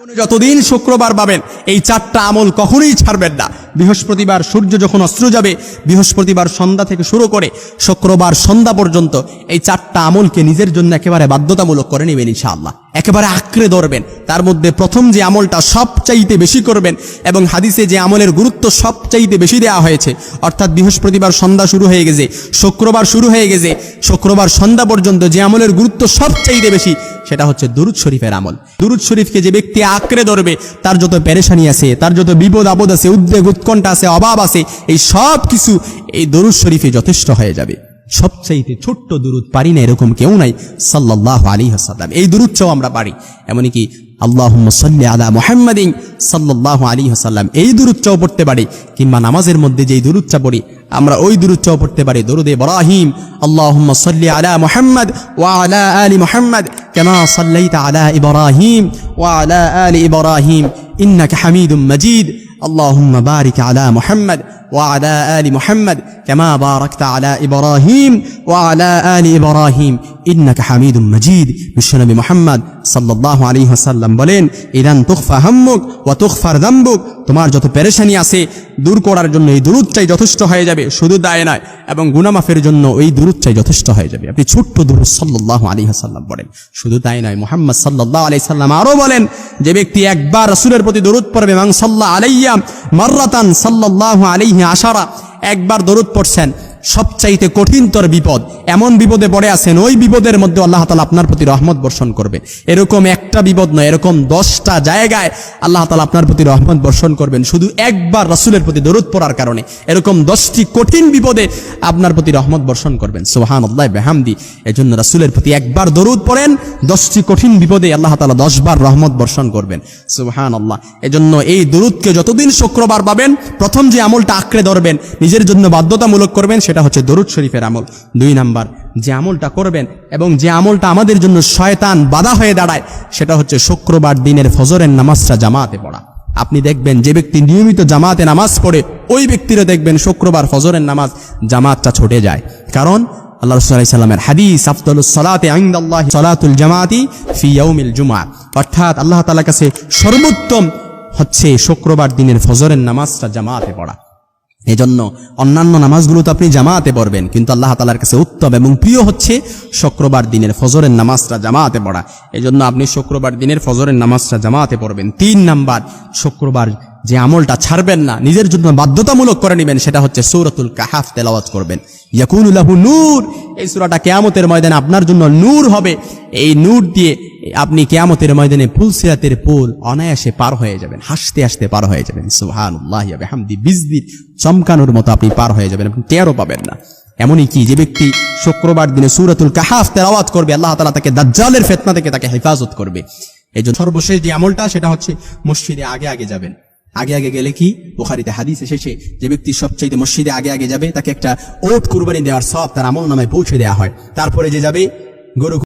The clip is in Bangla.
যতদিন শুক্রবার পাবেন, এই চারটা আমল কখনোই ছাড়বেন না। বৃহস্পতিবার সূর্য যখন অস্ত্র যাবে, বৃহস্পতিবার সন্ধ্যা থেকে শুরু করে শুক্রবার সন্ধ্যা পর্যন্ত এই চারটা আমলকে নিজের জন্য একেবারে বাধ্যতামূলক করে নেবেন ইনশাআল্লাহ। একেবারে আঁকড়ে ধরবেন। তার মধ্যে প্রথম যে আমলটা সবচাইতে বেশি করবেন এবং হাদিসে যে আমলের গুরুত্ব সবচাইতে বেশি দেওয়া হয়েছে, অর্থাৎ বৃহস্পতিবার সন্ধ্যা শুরু হয়ে গেছে, শুক্রবার শুরু হয়ে গেছে, শুক্রবার সন্ধ্যা পর্যন্ত যে আমলের গুরুত্ব সবচাইতে বেশি, সেটা হচ্ছে দুরুদ শরীফের আমল। দুরুদ শরীফকে যে ব্যক্তি আঁকড়ে ধরবে, তার যত পেরেশানি আছে, তার যত বিপদ আপদ আছে, উদ্বেগ, উৎকণ্ঠা আছে, অভাব আছে, এই সব কিছু এই দরুদ শরীফে যথেষ্ট হয়ে যাবে। সবচাইতে ছোট্ট দুরুদ পারি না, এরকম কেউ নাই সাল্লাহ আলী হাসাল্লাম এই দুরুদটাও আমরা পারি। এমনকি আল্লাহ সাল্লি আলা মোহাম্মদিন সাল্লাহ আলী হাসাল্লাম এই দুরুদটাও পড়তে পারি। কিংবা নামাজের মধ্যে যেই দুরুদটা পড়ি, আমরা ওই দুরুদটাও পড়তে পারি। দরুদ ইব্রাহিম আল্লাহ সাল্লি আলা মোহাম্মদ, ওয়া আলা আলি মুহাম্মদ, কামা সাল্লাইতা আলা ইব্রাহিম, ওয়া আলা আলি ইব্রাহিম, ইন্নাকা হামিদুম মাজিদ। اللهم بارك على محمد وعلى آل محمد كما باركت على إبراهيم وعلى آل إبراهيم إنك حميد مجيد বিশ্বনবী মোহাম্মদ সাল্লাল্লাহু আলাইহি ওয়াসাল্লাম বলেন ইদান তুখফা হাম্মুক ওয়া তুখফার যামবুক তোমার যত পেরেশানি আছে দূর করার জন্য এই দুরুদটাই যথেষ্ট হয়ে যাবে, শুধু দায় নয়, এবং গুনামাফের জন্য এই দুরুদটাই যথেষ্ট হয়ে যাবে। আপনি ছোট্ট দূর সাল্লাহ আলী হাসাল্লাম বলেন, শুধু তাই নয়, মোহাম্মদ সাল্লাহ আলি সাল্লাম আরও বলেন যে ব্যক্তি একবার রসুলের প্রতি দূরত পড়বে এবং সাল্লাহ আলাইয়া মার্রাতান সাল্লাহ আলিহা আশারা, একবার দরুদ পড়ছেন সবচাইতে কঠিনতর বিপদ। এমন বিপদে পড়ে আছেন, ওই বিপদের মধ্যে আল্লাহ তালা আপনার প্রতি রহমত বর্ষণ করবেন এরকম একটা বিপদ নয়, এরকম দশটা জায়গায় আল্লাহ তালা আপনার প্রতি রহমত বর্ষণ করবেন। শুধু একবার রাসূলের প্রতি দরুদ পড়ার কারণে। এরকম দশটি কঠিন বিপদে আপনার প্রতি রহমত বর্ষণ করবেন। সোহান আল্লাহ বেহামদি। এজন্য রাসূলের প্রতি একবার দরুদ পড়েন, দশটি কঠিন বিপদে আল্লাহ তালা দশবার রহমত বর্ষণ করবেন। সোহান আল্লাহ এজন্য এই দরুদকে যতদিন শুক্রবার পাবেন, প্রথম যে আমলটা আঁকড়ে ধরবেন, নিজের জন্য বাধ্যতামূলক করবেন, সেটা হচ্ছে দরুদ শরীফের আমল। দুই নাম্বার, যে আমলটা করবেন এবং যে আমলটা আমাদের জন্য শয়তান বাধা হয়ে দাঁড়ায়, সেটা হচ্ছে শুক্রবার দিনের ফজরের নামাজটা জামাতে পড়া। আপনি দেখবেন যে ব্যক্তি নিয়মিত জামাতে নামাজ পড়ে, ওই ব্যক্তিরও দেখবেন শুক্রবার ফজরের নামাজ জামাতটা ছুটে যায়। কারণ আল্লাহ রসুল্লাহ সাল্লামের হাদিস সালাতে আইন্দাল্লাহ সালাতুল জামাতি ফি ইয়াউমিল জুমা অর্থাৎ আল্লাহ তাআলার কাছে সর্বোত্তম হচ্ছে শুক্রবার দিনের ফজরের নামাজটা জামাতে পড়া। এজন্য অন্যান্য নামাজগুলো তো আপনি জামাতে পড়বেন, কিন্তু আল্লাহ তালার কাছে উত্তম এবং প্রিয় হচ্ছে শুক্রবার দিনের ফজরের নামাজটা জামাতে পড়া। এজন্য আপনি শুক্রবার দিনের ফজরের নামাজটা জামাতে পড়বেন। তিন নাম্বার, শুক্রবার যে আমলটা ছাড়বেন না, নিজের জন্য বাধ্যতামূলক করে নেবেন, সেটা হচ্ছে সৌরতুল কাহাফ তেলাওয়াত করবেন। ইয়াকুনুল্লাহু নূর, এই সুরাটা কেয়ামতের ময়দানে আপনার জন্য নূর হবে। এই নূর দিয়ে আপনি কেয়ামতের ময়দানে পুল সিরাতের পুল অনায়াসে পার হয়ে যাবেন, হাসতে হাসতে পার হয়ে যাবেন। সুবহানাল্লাহ হামদি বিজদির চমকানোর মতো আপনি পার হয়ে যাবেন আপনি টেরও পাবেন না। এমনই কি যে ব্যক্তি শুক্রবার দিনে সূরাতুল কাহাফ তেলাওয়াত করবে, আল্লাহ তাআলা তাকে দাজ্জালের ফিতনা থেকে তাকে হেফাজত করবে। এই জন্য সর্বশেষ যে আমলটা, সেটা হচ্ছে মসজিদে আগে আগে যাবেন। আগে আগে গেলে কি? বুখারিতে হাদিস এসেছে, যে ব্যক্তি সবচাইতে মসজিদে আগে আগে যাবে, তাকে একটা ওট কুরবানি দেওয়ার সব তার আমল নামায় পৌঁছে দেওয়া হয়। তারপরে যে যাবে, গরু